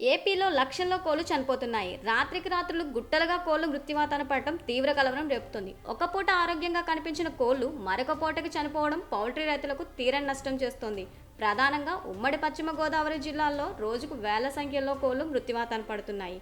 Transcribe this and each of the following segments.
ఏపీలో లక్షల్లో కోళ్ళు చనిపోతున్నాయి. రాత్రికి రాత్రులు గుట్టలుగా కోళ్ళు మృత్యువాతాన పడటం తీవ్ర కలవరం రేపుతుంది. ఒక పూట ఆరోగ్యంగా కనిపించిన కోళ్ళు మరొక పూటకి చనిపోవడం పౌల్ట్రీ రైతులకు తీరని నష్టం చేస్తోంది. ప్రధానంగా ఉమ్మడి పశ్చిమ గోదావరి జిల్లాల్లో రోజుకు వేల సంఖ్యలో కోళ్ళు మృత్యువాతాన పడుతున్నాయి.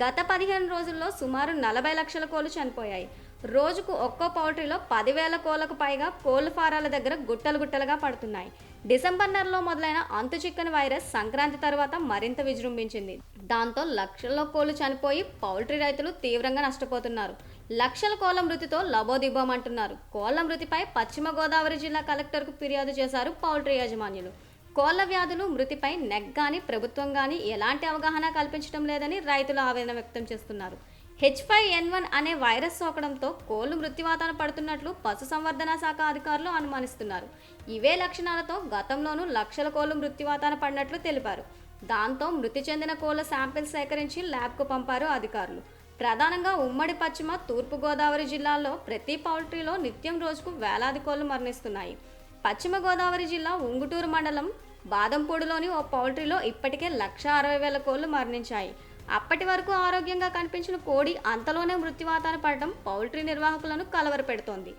గత పదిహేను రోజుల్లో సుమారు నలభై లక్షల కోళ్ళు చనిపోయాయి. రోజుకు ఒక్కో పౌల్ట్రీలో పదివేల కోళ్ళకు పైగా కోళ్ళ ఫారాల దగ్గర గుట్టలు గుట్టలుగా పడుతున్నాయి. డిసెంబర్ నెలలో మొదలైన అంతు చిక్కని వైరస్ సంక్రాంతి తర్వాత మరింత విజృంభించింది. దాంతో లక్షల్లో కోళ్ళు చనిపోయి పౌల్ట్రీ రైతులు తీవ్రంగా నష్టపోతున్నారు. లక్షల కోళ్ళ మృతితో లబోదిబ్బోమంటున్నారు కోళ్ళ మృతిపై పశ్చిమ గోదావరి జిల్లా కలెక్టర్కు ఫిర్యాదు చేశారు పౌల్ట్రీ యాజమాన్యులు. కోళ్ళ వ్యాధులు మృతిపై నెక్ కానీ ప్రభుత్వం కానీ ఎలాంటి అవగాహన కల్పించడం లేదని రైతులు ఆవేదన వ్యక్తం చేస్తున్నారు. హెచ్ ఫైవ్ ఎన్ వన్ అనే వైరస్ సోకడంతో కోళ్ళు మృత్యువాతాన పడుతున్నట్లు పశుసంవర్ధన శాఖ అధికారులు అనుమానిస్తున్నారు. ఇవే లక్షణాలతో గతంలోనూ లక్షల కోళ్ళు మృత్యువాతాన పడినట్లు తెలిపారు. దాంతో మృతి చెందిన కోళ్ళ శాంపిల్స్ సేకరించి ల్యాబ్కు పంపారు అధికారులు. ప్రధానంగా ఉమ్మడి పశ్చిమ తూర్పు గోదావరి జిల్లాల్లో ప్రతి పౌల్ట్రీలో నిత్యం రోజుకు వేలాది కోళ్ళు మరణిస్తున్నాయి. పశ్చిమ గోదావరి జిల్లా ఉంగుటూరు మండలం బాదంపూడిలోని ఓ పౌల్ట్రీలో ఇప్పటికే లక్ష అరవై వేల కోళ్ళు మరణించాయి. అప్పటి వరకు ఆరోగ్యంగా కనిపించిన కోడి అంతలోనే మృత్యువాతాన పడటం పౌల్ట్రీ నిర్వాహకులను కలవరపెడుతోంది.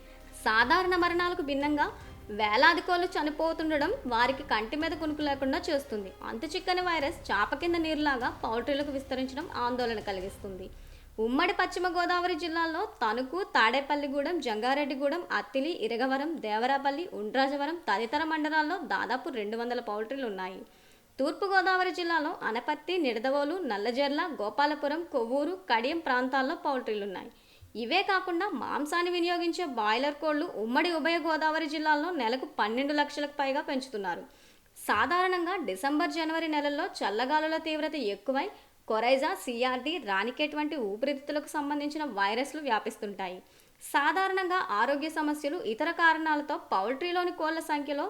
సాధారణ మరణాలకు భిన్నంగా వేలాది కోళ్ళు చనిపోతుండడం వారికి కంటి మీద కునుకు లేకుండా చేస్తుంది. అంతు చిక్కని వైరస్ చాప కింద నీరులాగా పౌల్ట్రీలకు విస్తరించడం ఆందోళన కలిగిస్తుంది. ఉమ్మడి పశ్చిమ గోదావరి జిల్లాల్లో తణుకు తాడేపల్లిగూడెం జంగారెడ్డిగూడెం అత్తిలి ఇరగవరం దేవరాపల్లి ఉండ్రాజవరం తదితర మండలాల్లో దాదాపు రెండు వందల పౌల్ట్రీలు ఉన్నాయి. తూర్పుగోదావరి జిల్లాలో అనపర్తి నిడదవోలు నల్లజర్ల గోపాలపురం కొవ్వూరు కడియం ప్రాంతాల్లో పౌల్ట్రీలున్నాయి ఇవే కాకుండా మాంసాన్ని వినియోగించే బాయిలర్ కోళ్ళు ఉమ్మడి ఉభయ గోదావరి జిల్లాల్లో నెలకు పన్నెండు లక్షలకు పైగా పెంచుతున్నారు. సాధారణంగా డిసెంబర్ జనవరి నెలల్లో చల్లగాలుల తీవ్రత ఎక్కువై కొరైజా సిఆర్డి రానికెట్ వంటి ఊపిరితిత్తులకు సంబంధించిన వైరస్లు వ్యాపిస్తుంటాయి. సాధారణంగా ఆరోగ్య సమస్యలు ఇతర కారణాలతో పౌల్ట్రీలోని కోళ్ళ సంఖ్యలో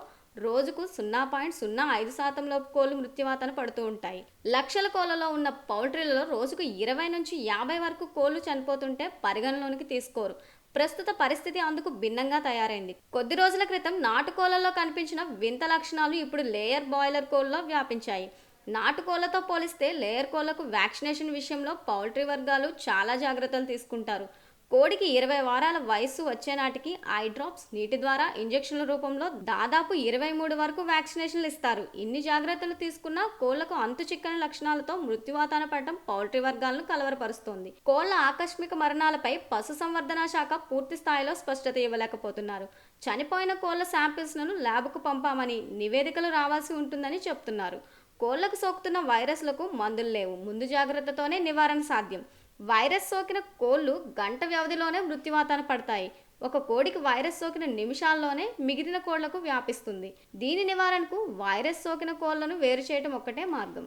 రోజుకు సున్నా పాయింట్ సున్నా ఐదు శాతంలోపు కోళ్ళు మృత్యువాతన పడుతూ ఉంటాయి. లక్షల కోళ్ళలో ఉన్న పౌల్ట్రీలలో రోజుకు ఇరవై నుంచి యాభై వరకు కోళ్ళు చనిపోతుంటే పరిగణలోనికి తీసుకోరు. ప్రస్తుత పరిస్థితి అందుకు భిన్నంగా తయారైంది. కొద్ది రోజుల క్రితం నాటుకోళ్ళలో కనిపించిన వింత లక్షణాలు ఇప్పుడు లేయర్ బాయిలర్ కోళ్ళలో వ్యాపించాయి. నాటుకోళ్ళతో పోలిస్తే లేయర్ కోళ్ళకు వ్యాక్సినేషన్ విషయంలో పౌల్ట్రీ వర్గాలు చాలా జాగ్రత్తలు తీసుకుంటారు. కోడికి ఇరవై వారాల వయస్సు వచ్చే నాటికి ఐ డ్రాప్స్ నీటి ద్వారా ఇంజెక్షన్ల రూపంలో దాదాపు ఇరవై మూడు వరకు వ్యాక్సినేషన్లు ఇస్తారు. ఇన్ని జాగ్రత్తలు తీసుకున్నా కోళ్ళకు అంతు చిక్కని లక్షణాలతో మృత్యువాతాన పడటం పౌల్ట్రీ వర్గాలను కలవరపరుస్తోంది. కోళ్ళ ఆకస్మిక మరణాలపై పశు సంవర్ధన శాఖ పూర్తి స్థాయిలో స్పష్టత ఇవ్వలేకపోతున్నారు. చనిపోయిన కోళ్ళ శాంపిల్స్లను ల్యాబ్కు పంపామని నివేదికలు రావాల్సి ఉంటుందని చెప్తున్నారు. కోళ్ళకు సోకుతున్న వైరస్లకు మందులు లేవు. ముందు జాగ్రత్తతోనే నివారణ సాధ్యం. వైరస్ సోకిన కోళ్ళు గంట వ్యవధిలోనే మృత్యువాతాన పడతాయి. ఒక కోడికి వైరస్ సోకిన నిమిషాల్లోనే మిగిలిన కోళ్ళకు వ్యాపిస్తుంది. దీని నివారణకు వైరస్ సోకిన కోళ్ళను వేరు చేయడం ఒక్కటే మార్గం.